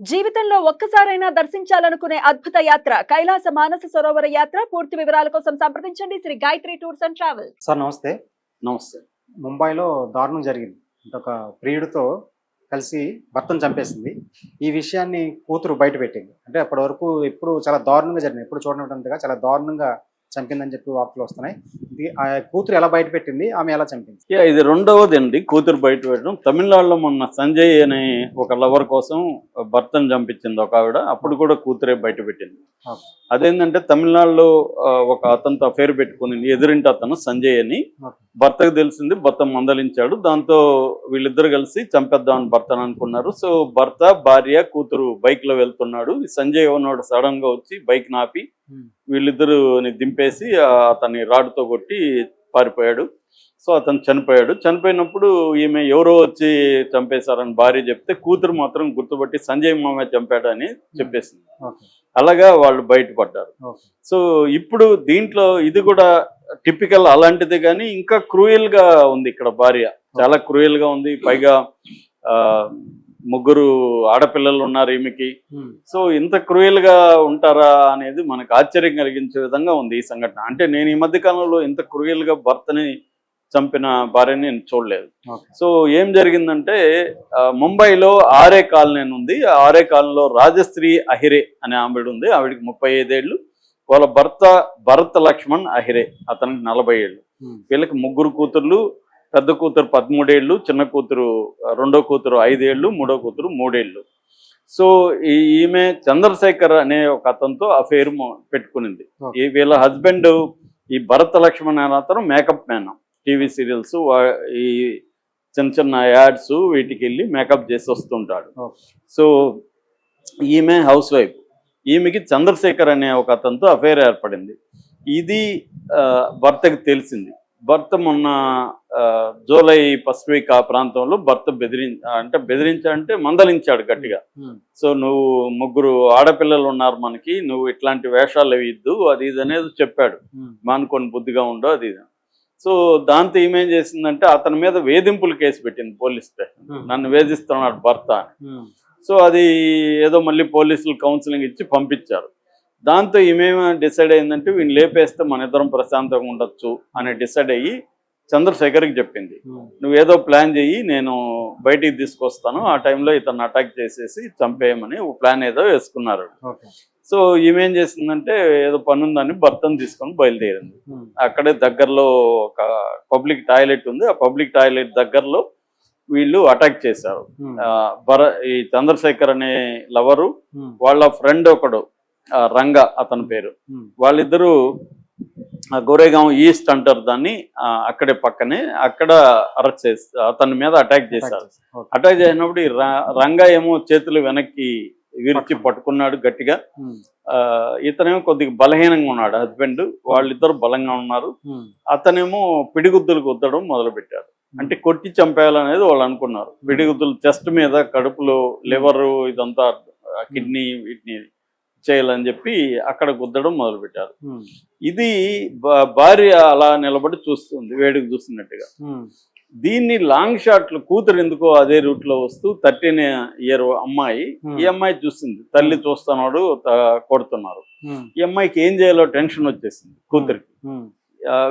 జీవితంలో ఒక్కసారైనా దర్శించాలనుకునే అద్భుత యాత్ర కైలాస మానస సరోవర యాత్ర. పూర్తి వివరాల కోసం సంప్రదించండి. Shri Gayatri tours and travels. Sir నమస్తే. నమస్తే. ముంబైలో దారుణం జరిగింది. అంటే ఒక ప్రియుడితో కలిసి భర్తను చంపేసింది. ఈ విషయాన్ని కూతురు బయట పెట్టింది. అంటే అప్పటి వరకు ఎప్పుడు చాలా దారుణంగా జరిగింది. ఎప్పుడు చూడనట్టుగా చాలా దారుణంగా చంపిందని చెప్పి వార్తలు వస్తున్నాయి. ఆ కూతురు ఎలా బయట పెట్టింది ఆమె ఎలా చంపింది? ఇది రెండవది అండి కూతురు బయట పెట్టడం. తమిళనాడులో మొన్న సంజయ్ అనే ఒక లవర్ కోసం భర్తను చంపించింది ఒక ఆవిడ. అప్పుడు కూడా కూతురే బయట పెట్టింది. అదేంటంటే తమిళనాడులో ఒక అతనితో అఫేర్ పెట్టుకుని ఎదురింటి అతను సంజయ్ అని. భర్తకు తెలిసింది భర్త మందలించాడు. దాంతో వీళ్ళిద్దరు కలిసి చంపేద్దామని భర్తను అనుకున్నారు. సో భర్త భార్య కూతురు బైక్లో వెళ్తున్నాడు. సంజయ్ ఉన్నాడు సడన్గా వచ్చి బైక్ నాపి. వీళ్ళిద్దరుని దింపేసి అతన్ని రాడ్తో కొట్టి పారిపోయాడు. సో అతను చనిపోయాడు. చనిపోయినప్పుడు ఈమె ఎవరో వచ్చి చంపేశారని భార్య చెప్తే కూతురు మాత్రం గుర్తుపట్టి సంజయ్ మామే చంపాడు అని చెప్పేసింది. అలాగా వాళ్ళు బయటపడ్డారు. సో ఇప్పుడు దీంట్లో ఇది కూడా టిపికల్ అలాంటిది కానీ ఇంకా క్రూయల్గా ఉంది ఇక్కడ భార్య. చాలా క్రూయల్గా ఉంది. పైగా ఆ, ముగ్గురు ఆడపిల్లలు ఉన్నారు ఈమెకి. సో ఇంత క్రూయల్గా ఉంటారా అనేది మనకు ఆశ్చర్యం కలిగించే విధంగా ఉంది ఈ సంఘటన. అంటే నేను ఈ మధ్య కాలంలో ఇంత క్రూయల్గా భర్తని చంపిన భార్యని నేను చూడలేదు. సో ఏం జరిగిందంటే ముంబైలో ఆరే కాలనీ ఉంది. ఆరే కాలనీలో రాజశ్రీ అహిరే అనే ఆవిడ ఉంది. ఆవిడకి ముప్పై ఐదేళ్ళు. వాళ్ళ భర్త భరత్ లక్ష్మణ్ అహిరే అతనికి నలభై ఏళ్ళు. వీళ్ళకి ముగ్గురు కూతుర్లు పెద్ద కూతురు పదమూడేళ్ళు చిన్న కూతురు రెండో కూతురు ఐదేళ్ళు మూడో కూతురు మూడేళ్ళు. సో ఈ ఈమె చంద్రశేఖర్ అనే ఒక అతనితో అఫేర్ పెట్టుకునింది. ఈ వీళ్ళ హస్బెండ్ ఈ భరత లక్ష్మణ్ అనే అతను మేకప్ మ్యాన్ టీవీ సీరియల్స్ ఈ చిన్న చిన్న యాడ్స్ వీటికి వెళ్ళి మేకప్ చేసి వస్తుంటాడు. సో ఈమె హౌస్ వైఫ్ ఈమెకి చంద్రశేఖర్ అనే ఒక అతనితో అఫైర్ ఏర్పడింది. ఇది భర్తకి తెలిసింది. భర్త మొన్న జూలై ఫస్ట్ వీక్ ఆ ప్రాంతంలో భర్త బెదిరి అంటే బెదిరించాడంటే మందలించాడు గట్టిగా. సో నువ్వు ముగ్గురు ఆడపిల్లలు ఉన్నారు మనకి నువ్వు ఇట్లాంటి వేషాలు వేయద్దు అది ఇది అనేది చెప్పాడు. మానుకొని బుద్ధిగా ఉండవు అది ఇది సో దాంతో ఏమేం చేసిందంటే అతని మీద వేధింపులు కేసు పెట్టింది పోలీస్ స్టేషన్. నన్ను వేధిస్తున్నాడు భర్త అని. సో అది ఏదో మళ్ళీ పోలీసులు కౌన్సిలింగ్ ఇచ్చి పంపించారు దాంతో ఈమెం డిసైడ్ అయిందంటే వీళ్ళు లేపేస్తే మన ఇద్దరం ప్రశాంతంగా ఉండొచ్చు అని డిసైడ్ అయ్యి చంద్రశేఖర్కి చెప్పింది ఉమ్. నువ్వు ఏదో ప్లాన్ చెయ్యి నేను బయటికి తీసుకొస్తాను ఆ టైంలో ఇతను అటాక్ చేసేసి చంపేయమని ఒక ప్లాన్ ఏదో వేసుకున్నారు సో ఈమెం చేసిందంటే ఏదో పని ఉందని భర్తను తీసుకొని బయలుదేరింది ఉమ్. అక్కడే దగ్గరలో ఒక పబ్లిక్ టాయిలెట్ ఉంది ఆ పబ్లిక్ టాయిలెట్ దగ్గరలో వీళ్ళు అటాక్ చేశారు. ఆ, భర ఈ చంద్రశేఖర్ అనే లవరు. వాళ్ళ ఫ్రెండ్ ఒకడు రంగ అతని పేరు. వాళ్ళిద్దరూ గోరేగాం ఈస్ట్ అంటారు దాన్ని అక్కడే పక్కనే అక్కడ అరెస్ట్ చేసి అతని మీద అటాక్ చేశారు. అటాక్ చేసినప్పుడు రంగ ఏమో చేతులు వెనక్కి విరిచి పట్టుకున్నాడు. గట్టిగా. ఇతనేమో కొద్దిగా బలహీనంగా ఉన్నాడు హస్బెండ్. వాళ్ళిద్దరు బలంగా ఉన్నారు. అతనేమో పిడిగుద్దులు గుద్దడం మొదలు పెట్టారు అంటే కొట్టి చంపేయాలనేది వాళ్ళు అనుకున్నారు. పిడిగుద్దులు చెస్ట్ మీద కడుపులో లివర్ ఇదంతా కిడ్నీ వీటిని చేయాలని చెప్పి అక్కడ గుద్దడం మొదలు పెట్టారు ఉమ్. ఇది భార్య అలా నిలబడి చూస్తుంది వేడికి చూస్తున్నట్టుగా. దీన్ని లాంగ్ షాట్లు కూతురు ఎందుకో అదే రూట్లో వస్తూ థర్టీన్ ఇయర్ అమ్మాయి. ఈ అమ్మాయి చూసింది తల్లి చూస్తున్నాడు కొడుతున్నారు. ఈ అమ్మాయికి ఏం చేయాలో టెన్షన్ వచ్చేసింది కూతురికి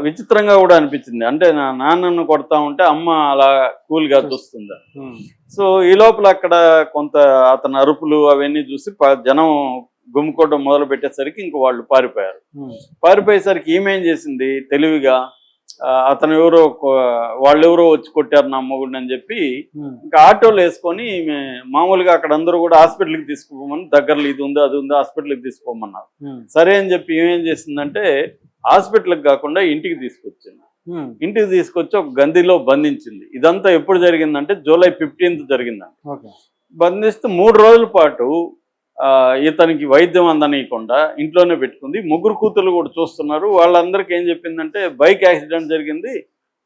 విచిత్రంగా కూడా అనిపించింది అంటే నా నాన్నను కొడతా ఉంటే అమ్మ అలా కూల్గా చూస్తుంది. సో ఈ లోపల అక్కడ కొంత అతని అరుపులు అవన్నీ చూసి జనం గుమ్ముకోవడం మొదలు పెట్టేసరికి ఇంక వాళ్ళు పారిపోయారు ఉమ్. పారిపోయేసరికి ఈమెం చేసింది తెలివిగా అతను ఎవరో కొ- వాళ్ళెవరో వచ్చి కొట్టారు నా మొగుడిని అని చెప్పి ఉమ్. ఇంకా ఆటోలు వేసుకొని మామూలుగా అక్కడ అందరూ కూడా హాస్పిటల్కి తీసుకుపోమని దగ్గరలో ఇది ఉంది అది ఉంది హాస్పిటల్కి తీసుకోమన్నారు ఉమ్. సరే అని చెప్పి ఏమేం చేసిందంటే హాస్పిటల్కి కాకుండా ఇంటికి తీసుకొచ్చింది. ఇంటికి తీసుకొచ్చి ఒక గందిలో బంధించింది ఇదంతా ఎప్పుడు జరిగిందంటే జూలై ఫిఫ్టీన్త్ జరిగిందండి బంధిస్తే మూడు రోజుల పాటు ఇతనికి వైద్యం అందనీయకుండా ఇంట్లోనే పెట్టుకుంది ముగ్గురు కూతురు కూడా చూస్తున్నారు వాళ్ళందరికీ ఏం చెప్పిందంటే బైక్ యాక్సిడెంట్ జరిగింది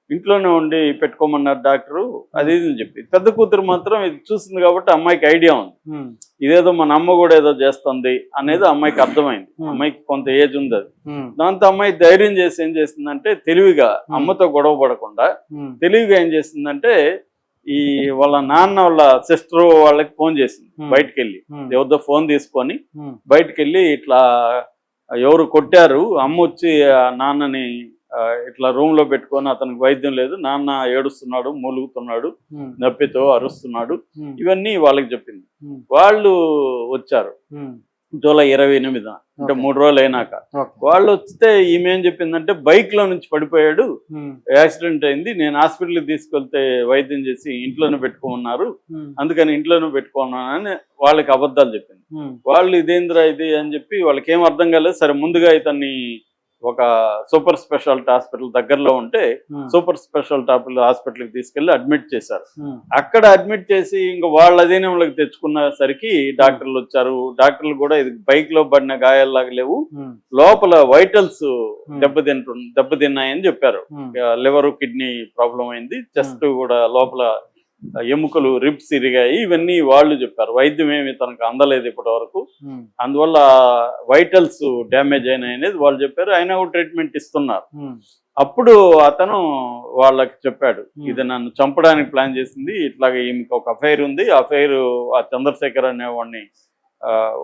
ఇంట్లోనే ఉండి పెట్టుకోమన్నారు డాక్టరు అది ఇది అని చెప్పి పెద్ద కూతురు మాత్రం ఇది చూసింది కాబట్టి అమ్మాయికి ఐడియా ఉంది. ఇదేదో మన అమ్మ కూడా ఏదో చేస్తుంది అనేది అమ్మాయికి అర్థమైంది. అమ్మాయికి కొంత ఏజ్ ఉంది అది. దాంతో అమ్మాయి ధైర్యం చేసి ఏం చేసిందంటే తెలివిగా. అమ్మతో గొడవ పడకుండా. తెలివిగా ఏం చేసిందంటే ఈ వాళ్ళ నాన్న వాళ్ళ సిస్టర్ వాళ్ళకి ఫోన్ చేసింది. Hmm. బయటకు వెళ్ళి ఫోన్ తీసుకొని ఉమ్, బయటకు వెళ్ళి ఇట్లా ఎవరు కొట్టారు అమ్మ వచ్చి ఆ నాన్నని ఇట్లా రూమ్లో పెట్టుకొని అతనికి వైద్యం లేదు నాన్న ఏడుస్తున్నాడు మూలుగుతున్నాడు ఉమ్, నొప్పితో అరుస్తున్నాడు. ఉమ్, ఇవన్నీ వాళ్ళకి చెప్పింది. వాళ్ళు వచ్చారు. జూలై ఇరవై ఎనిమిదిన అంటే. మూడు రోజులు అయినాక. వాళ్ళు వస్తే ఈమె ఏం చెప్పిందంటే బైక్లో నుంచి పడిపోయాడు యాక్సిడెంట్ అయింది నేను హాస్పిటల్కి తీసుకెళ్తే వైద్యం చేసి ఇంట్లోనే పెట్టుకోమన్నారు. అందుకని ఇంట్లోనే పెట్టుకున్నానని వాళ్ళకి అబద్ధాలు చెప్పింది వాళ్ళు ఇదేంద్రా ఇది అని చెప్పి వాళ్ళకి ఏం అర్థం కాలేదు. సరే ముందుగా ఇతన్ని ఒక సూపర్ స్పెషాలిటీ హాస్పిటల్ దగ్గరలో ఉంటే ఉమ్, సూపర్ స్పెషాలిటీ హాస్పిటల్కి తీసుకెళ్ళి అడ్మిట్ చేశారు. ఉమ్, అక్కడ అడ్మిట్ చేసి ఇంకా వాళ్ళ అధీనంలోకి తెచ్చుకునేసరికి డాక్టర్లు వచ్చారు. డాక్టర్లు కూడా ఇది బైక్లో పడిన గాయాల్లాగా లేవు. ఉమ్, లోపల వైటల్స్ దెబ్బతింటు దెబ్బతిన్నాయని చెప్పారు. లివర్ కిడ్నీ ప్రాబ్లం అయింది. చెస్ట్ కూడా లోపల ఎముకలు రిబ్స్ ఇరిగాయి. ఇవన్నీ వాళ్ళు చెప్పారు. వైద్యం ఏమి తనకు అందలేదు ఇప్పటి వరకు అందువల్ల వైటల్స్ డ్యామేజ్ అయినాయి అనేది వాళ్ళు చెప్పారు. కూడా ట్రీట్మెంట్ ఇస్తున్నారు. అప్పుడు అతను వాళ్ళకి చెప్పాడు. ఇది నన్ను చంపడానికి ప్లాన్ చేసింది. ఇట్లాగే ఈమెకి ఒక అఫైర్ ఉంది. అఫైర్ ఆ చంద్రశేఖర్ అనేవాడిని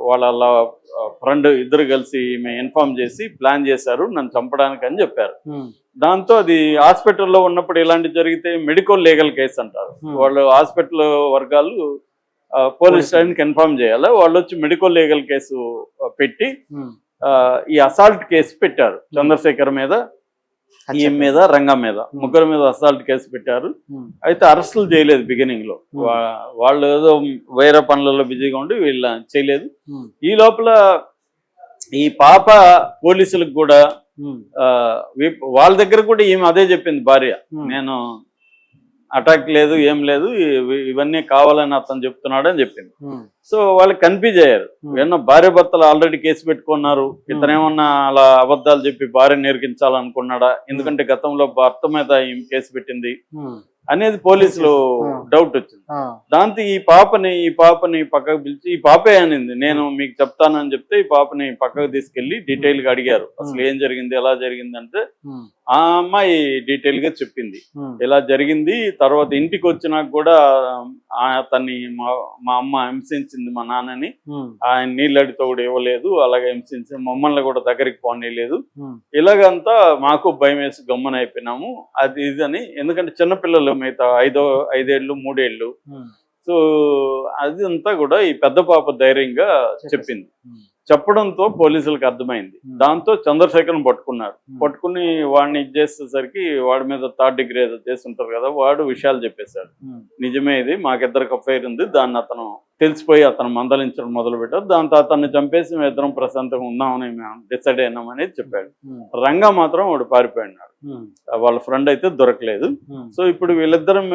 వాళ్ళ ఫ్రెండ్ ఇద్దరు కలిసి ఈమె ఇన్ఫార్మ్ చేసి ప్లాన్ చేశారు. నన్ను చంపడానికి అని చెప్పారు. దాంతో అది హాస్పిటల్లో ఉన్నప్పుడు ఇలాంటి జరిగితే మెడికల్ లీగల్ కేసు అంటారు. Hmm. వాళ్ళు హాస్పిటల్ వర్గాలు పోలీస్ స్టేషన్కి ఇన్ఫార్మ్ చేయాలి? వాళ్ళు వచ్చి మెడికల్ లీగల్ కేసు పెట్టి. ఆ, ఈ అసాల్ట్ కేసు పెట్టారు. చంద్రశేఖర్ మీద ఈ మీద రంగా మీద. ముగ్గురు మీద అసాల్ట్ కేసు పెట్టారు. అయితే అరెస్టులు చేయలేదు బిగినింగ్లో Hmm. వాళ్ళు ఏదో వేరే పనులలో బిజీగా ఉండి వీళ్ళ చేయలేదు. ఈ లోపల ఈ పాప పోలీసులకు కూడా వాళ్ళ దగ్గర కూడా ఈమె అదే చెప్పింది భార్య. నేను అటాక్ లేదు ఏం లేదు ఇవి- ఇవన్నీ కావాలని అతను చెప్తున్నాడు అని చెప్పింది. సో వాళ్ళకి కన్ఫ్యూజ్ అయ్యారు. ఏమన్నా భార్య భర్తలు ఆల్రెడీ కేసు పెట్టుకున్నారు. ఇతనేమన్నా అలా అబద్ధాలు చెప్పి భార్య నేర్పించాలనుకున్నాడా? ఎందుకంటే గతంలో భర్త మీద ఈమె కేసు పెట్టింది. అనేది పోలీసులు. డౌట్ వచ్చింది. దాంతో ఈ పాపని ఈ పాపని పక్కకు పిలిచి ఈ పాపే అనింది. నేను మీకు చెప్తానని చెప్తే ఈ పాపని పక్కకు తీసుకెళ్ళి డీటెయిల్గా అడిగారు. అసలు ఏం జరిగింది ఎలా జరిగింది అంటే ఆ అమ్మాయి డీటెయిల్గా చెప్పింది. ఉమ్, ఇలా జరిగింది. తర్వాత ఇంటికి వచ్చినాక కూడా అతన్ని మా మా అమ్మ హింసించింది మా నాన్నని. ఉమ్, ఆయన నీళ్ళడితో కూడా ఇవ్వలేదు. అలాగే హింసించి మమ్మల్ని కూడా దగ్గరికి పోనీయలేదు. ఉమ్, ఇలాగంతా మాకు భయం వేసి గమ్మున అయిపోయినాము. అది ఇది అని ఎందుకంటే చిన్నపిల్లలు మిగతా ఐదో ఐదేళ్ళు మూడేళ్ళు. సో అది అంతా కూడా ఈ పెద్ద పాప ధైర్యంగా చెప్పింది. చెప్పడంతో పోలీసులకు అర్థమైంది. దాంతో చంద్రశేఖర్ని పట్టుకున్నారు. పట్టుకుని వాడిని ఇది చేసేసరికి వాడి మీద థర్డ్ డిగ్రీ ఏదో చేస్తుంటారు కదా వాడు విషయాలు చెప్పేశాడు. నిజమే ఇది మాకిద్దరికి అఫైర్ ఉంది దాన్ని అతను తెలిసిపోయి అతను మందలించడం మొదలు పెట్టారు దాంతో అతన్ని చంపేసి మేము ఇద్దరం ప్రశాంతంగా ఉందామని మేము డిసైడ్ అయినాం అనేది చెప్పాడు. రంగా మాత్రం వాడు పారిపోయినాడు. వాళ్ళ ఫ్రెండ్ అయితే దొరకలేదు. సో ఇప్పుడు వీళ్ళిద్దరం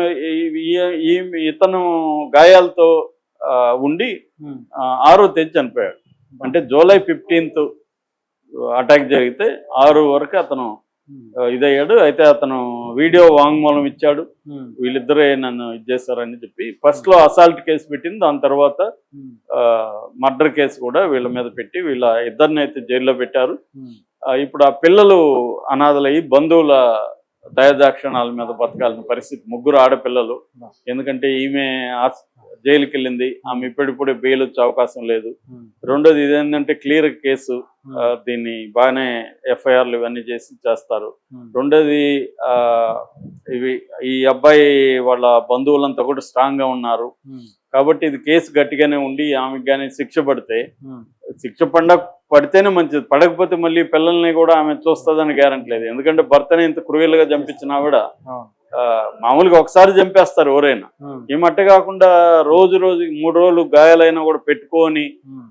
ఇతను గాయాలతో ఉండి ఆరో తేదీ చనిపోయాడు. అంటే జూలై ఫిఫ్టీన్త్ అటాక్ జరిగితే ఆరు వరకు అతను ఆ, ఇదయ్యాడు. అయితే అతను వీడియో వాంగ్మూలం ఇచ్చాడు. ఉమ్, వీళ్ళిద్దరే నన్ను ఇది చేస్తారని చెప్పి ఫస్ట్లో అసాల్ట్ కేసు పెట్టింది. దాని తర్వాత ఉమ్, మర్డర్ కేసు కూడా వీళ్ళ మీద పెట్టి వీళ్ళ ఇద్దరిని అయితే జైల్లో పెట్టారు. ఇప్పుడు ఆ పిల్లలు అనాథలయ్యి బంధువుల దయదాక్షిణాల మీద బతకాల్సిన పరిస్థితి ముగ్గురు ఆడపిల్లలు. ఎందుకంటే ఈమె జైలుకి వెళ్ళింది ఆమె ఇప్పుడిప్పుడే బెయిల్ వచ్చే అవకాశం లేదు. రెండోది ఇదేంటంటే క్లియర్ కేసు దీన్ని బాగానే ఎఫ్ఐఆర్లు ఇవన్నీ చేసి చేస్తారు. రెండోది ఇవి ఈ అబ్బాయి వాళ్ళ బంధువులంతా కూడా స్ట్రాంగ్గా ఉన్నారు కాబట్టి ఇది కేసు గట్టిగానే ఉండి ఆమెకి కానీ శిక్ష పడితే శిక్ష పండ పడితేనే మంచిది. పడకపోతే మళ్ళీ పిల్లల్ని కూడా ఆమె చూస్తుందని గ్యారంటీ లేదు. ఎందుకంటే భర్తని ఇంత క్రూయల్గా చంపించినా కూడా మామూలుగా ఒకసారి చంపేస్తారు ఎవరైనా ఈ మట్ట కాకుండా రోజు రోజు మూడు రోజులు గాయాలైనా కూడా పెట్టుకొని.